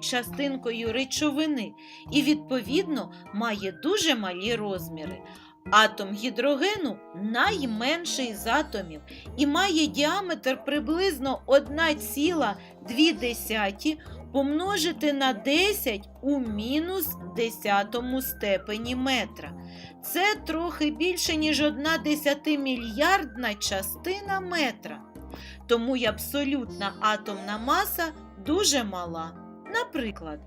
частинкою речовини і, відповідно, має дуже малі розміри. Атом гідрогену найменший з атомів і має діаметр приблизно 1,2 помножити на 10 у мінус 10 степені метра. Це трохи більше, ніж 1 десятимільярдна частина метра. Тому й абсолютна атомна маса дуже мала. Наприклад,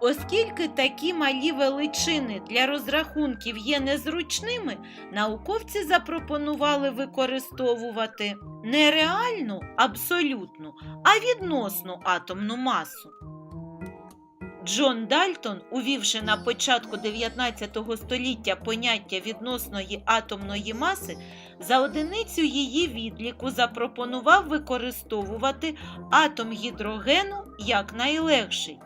Оскільки такі малі величини для розрахунків є незручними, науковці запропонували використовувати не реальну абсолютну, а відносну атомну масу. Джон Дальтон, увівши на початку 19 століття поняття відносної атомної маси, за одиницю її відліку запропонував використовувати атом гідрогену як найлегший.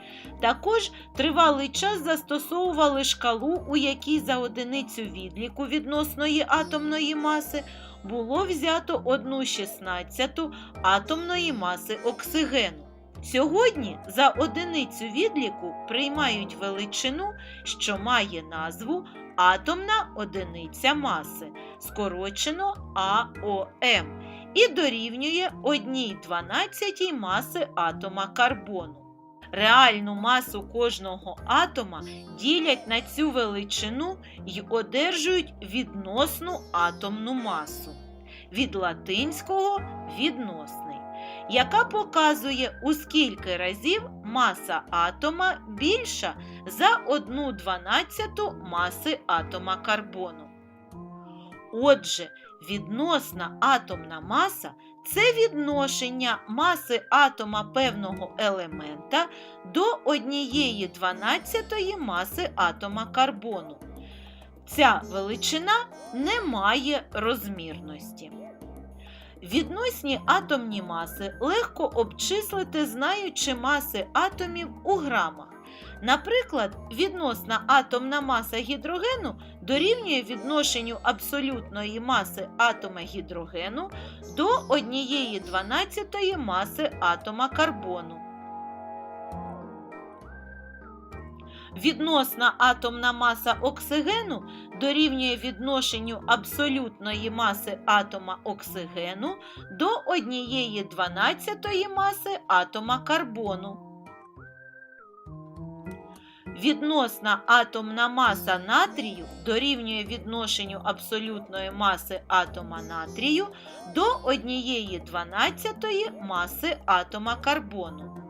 Також тривалий час застосовували шкалу, у якій за одиницю відліку відносної атомної маси було взято 1,16 атомної маси оксигену. Сьогодні за одиницю відліку приймають величину, що має назву атомна одиниця маси, скорочено АОМ, і дорівнює 1,12 маси атома карбону. Реальну масу кожного атома ділять на цю величину і одержують відносну атомну масу. Від латинського відносний, яка показує, у скільки разів маса атома більша за 1 дванадцяту маси атома карбону. Отже, відносна атомна маса це відношення маси атома певного елемента до 1 дванадцятої маси атома карбону. Ця величина не має розмірності. Відносні атомні маси легко обчислити, знаючи маси атомів у грамах. Наприклад, відносна атомна маса гідрогену дорівнює відношенню абсолютної маси атома гідрогену до 1,12 маси атома карбону. Відносна атомна маса оксигену дорівнює відношенню абсолютної маси атома оксигену до 1,12 маси атома карбону. Відносна атомна маса натрію дорівнює відношенню абсолютної маси атома натрію до 1,12 маси атома карбону.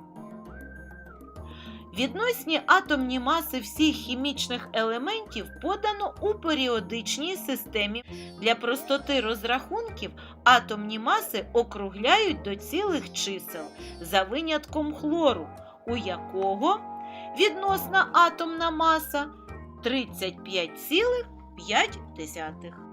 Відносні атомні маси всіх хімічних елементів подано у періодичній системі. Для простоти розрахунків атомні маси округляють до цілих чисел за винятком хлору, у якого відносна атомна маса 35,5.